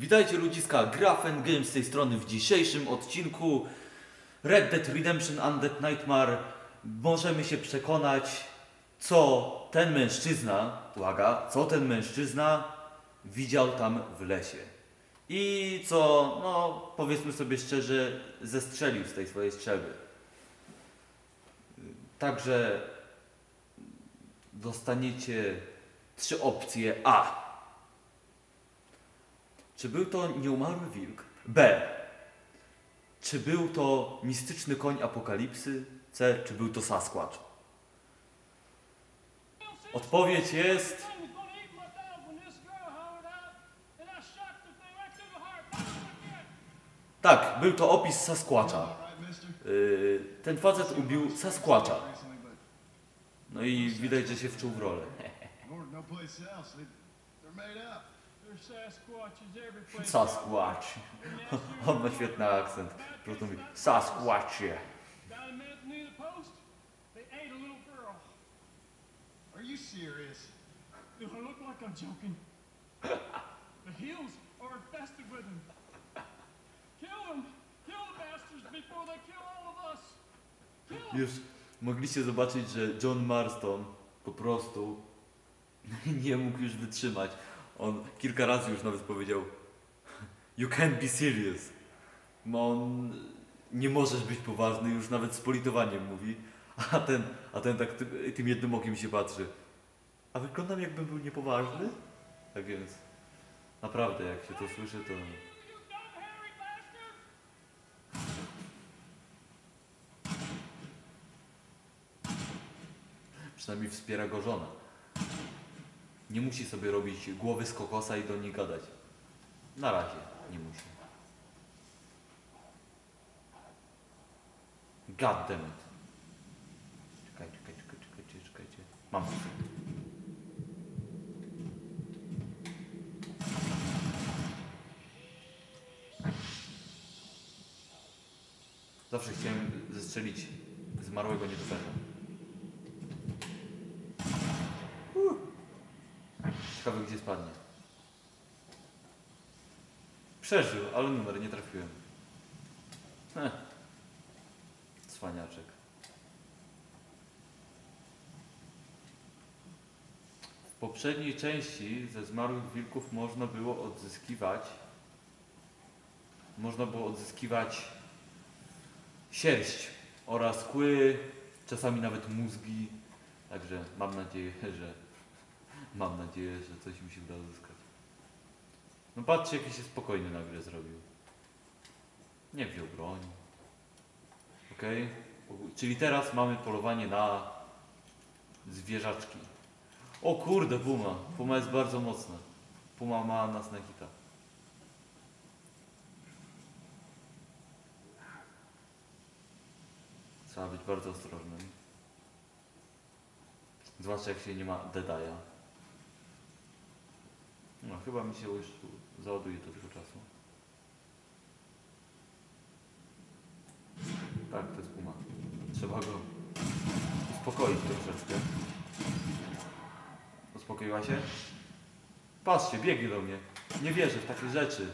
Witajcie ludziska, Grafen Games z tej strony w dzisiejszym odcinku Red Dead Redemption Undead Nightmare możemy się przekonać co ten mężczyzna, uwaga, co ten mężczyzna widział tam w lesie i co, no powiedzmy sobie szczerze, zestrzelił z tej swojej strzelby. Także dostaniecie trzy opcje A. Czy był to nieumarły wilk? B. Czy był to mistyczny koń apokalipsy? C. Czy był to Sasquatch? Odpowiedź jest... Tak, był to opis Sasquatcha. Yy, ten facet ubił Sasquatcha. No i widać, że się wczuł w rolę. Sasquatch. On ma świetny akcent. Po prostu mówi Sasquatchie. Are you serious? Do I look like I'm joking? the hills are infested with them. Kill them! Kill the bastards before they kill all of us! Kill! Już mogliście zobaczyć, że John Marston po prostu nie mógł już wytrzymać. On kilka razy już nawet powiedział You can't be serious. No on nie możesz być poważny, już nawet z politowaniem mówi. A ten, a ten tak ty, tym jednym okiem się patrzy. A wyglądam jakbym był niepoważny? Tak więc naprawdę jak się to słyszy to... Przynajmniej wspiera go żona. Nie musi sobie robić głowy z kokosa i do niej gadać. Na razie nie musi. God damn it. Czekaj, czekaj, czekaj, czekajcie, czekajcie. Mam. Zawsze chciałem zestrzelić zmarłego nietoperza. Ciekawe gdzie spadnie. Przeżył, ale numer nie trafiłem. Heh. Cwaniaczek. W poprzedniej części ze zmarłych wilków można było odzyskiwać można było odzyskiwać sierść oraz kły, czasami nawet mózgi. Także mam nadzieję, że Mam nadzieję, że coś mi się uda uzyskać. No patrzcie, jaki się spokojny nagle zrobił. Nie wziął broni. Okej? Czyli teraz mamy polowanie na zwierzaczki. O kurde, puma. Puma jest bardzo mocna. Puma ma nas na hita. Trzeba być bardzo ostrożnym. Zwłaszcza jak się nie ma Deadaya. No, chyba mi się już załaduje do tego czasu. Tak, to jest puma. Trzeba go uspokoić troszeczkę. Uspokoiła się? Patrzcie, biegnie do mnie. Nie wierzę w takie rzeczy.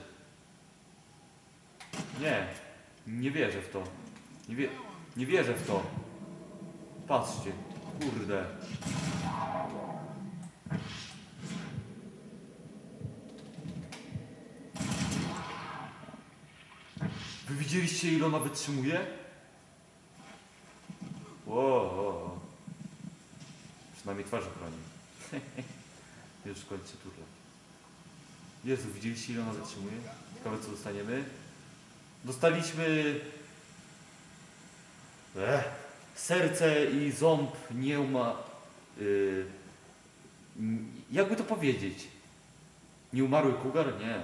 Nie, nie wierzę w to. Nie, wie, nie wierzę w to. Patrzcie, kurde. Wy widzieliście ile ona wytrzymuje? Ło, Przynajmniej twarz ochroni. Już kończę turlać. Jezu, widzieliście ile ona wytrzymuje? Ciekawe co dostaniemy. Dostaliśmy... Ech, serce i ząb nieuma... Yy, n- jakby to powiedzieć? Nieumarły kugar? Nie.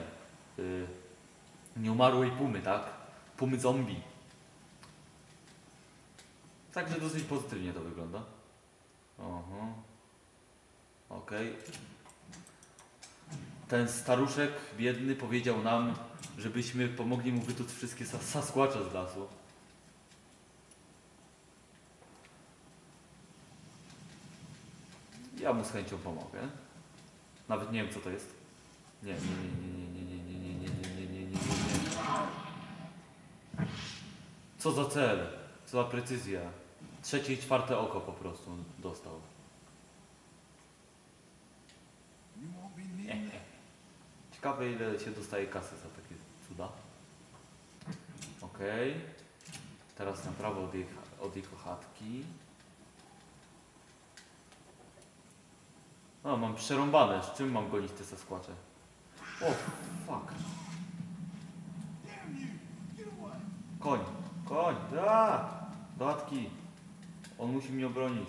Yy, nieumarłej pumy, tak? tłumy zombie. Także dosyć pozytywnie to wygląda. Oho. Okej. Okay. Ten staruszek biedny powiedział nam, żebyśmy pomogli mu wytuć wszystkie sas saskłacze z lasu. Ja mu z chęcią pomogę. Nawet nie wiem co to jest. Nie, nie, nie, nie. Co za cel, co za precyzja. Trzecie i czwarte oko po prostu dostał. Ciekawe ile się dostaje kasy za takie cuda. Okej. Teraz na prawo od, jej, od mam przerąbane. Z czym mam gonić te Sasquatche? O, fuck. Koń, da! Dodatki. On musi mnie obronić.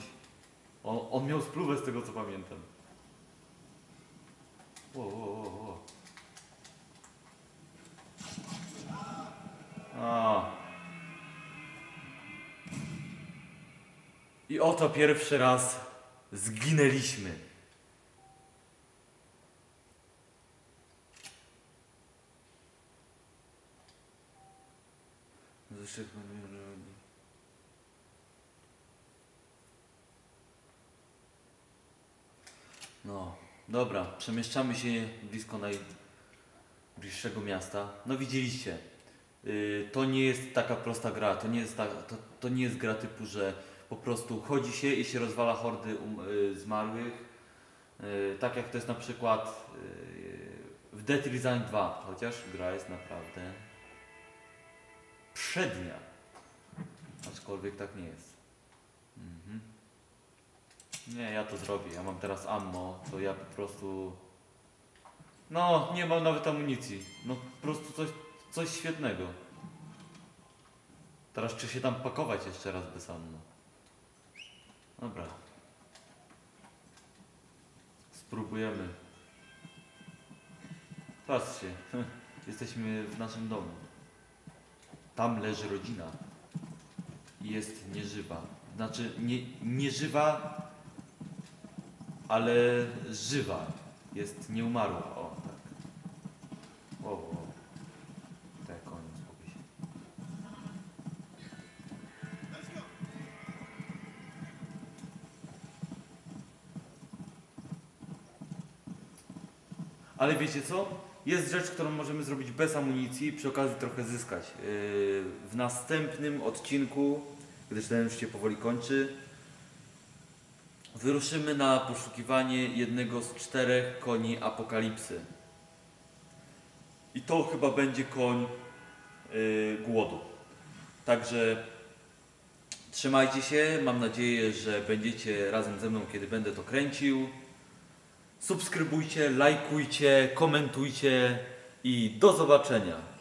On, on miał spluwę z tego co pamiętam. O, o, o, o. A. I oto pierwszy raz zginęliśmy. Zeszedł No, dobra, przemieszczamy się blisko najbliższego miasta. No widzieliście, yy, to nie jest taka prosta gra, to nie jest, ta, to, to nie jest gra typu, że po prostu chodzi się i się rozwala hordy um, yy, zmarłych. Yy, tak jak to jest na przykład yy, w Dead Design 2, chociaż gra jest naprawdę przednia. Aczkolwiek tak nie jest. Mhm. Nie, ja to zrobię. Ja mam teraz ammo, to ja po prostu. No, nie mam nawet amunicji. No po prostu coś, coś świetnego. Teraz czy się tam pakować jeszcze raz bez ammo. Dobra. Spróbujemy. Patrzcie, jesteśmy w naszym domu. Tam leży rodzina. Jest nieżywa. Znaczy, nie, nieżywa, ale żywa. Jest nieumarła. O, tak. O, o. Tak, koniec, spokój się. Ale wiecie co? Jest rzecz, którą możemy zrobić bez amunicji i przy okazji trochę zyskać. Yy, W następnym odcinku, gdyż ten już się powoli kończy, wyruszymy na poszukiwanie jednego z czterech koni apokalipsy. I to chyba będzie koń yy, głodu. Także trzymajcie się. Mam nadzieję, że będziecie razem ze mną, kiedy będę to kręcił. Subskrybujcie, lajkujcie, komentujcie i do zobaczenia.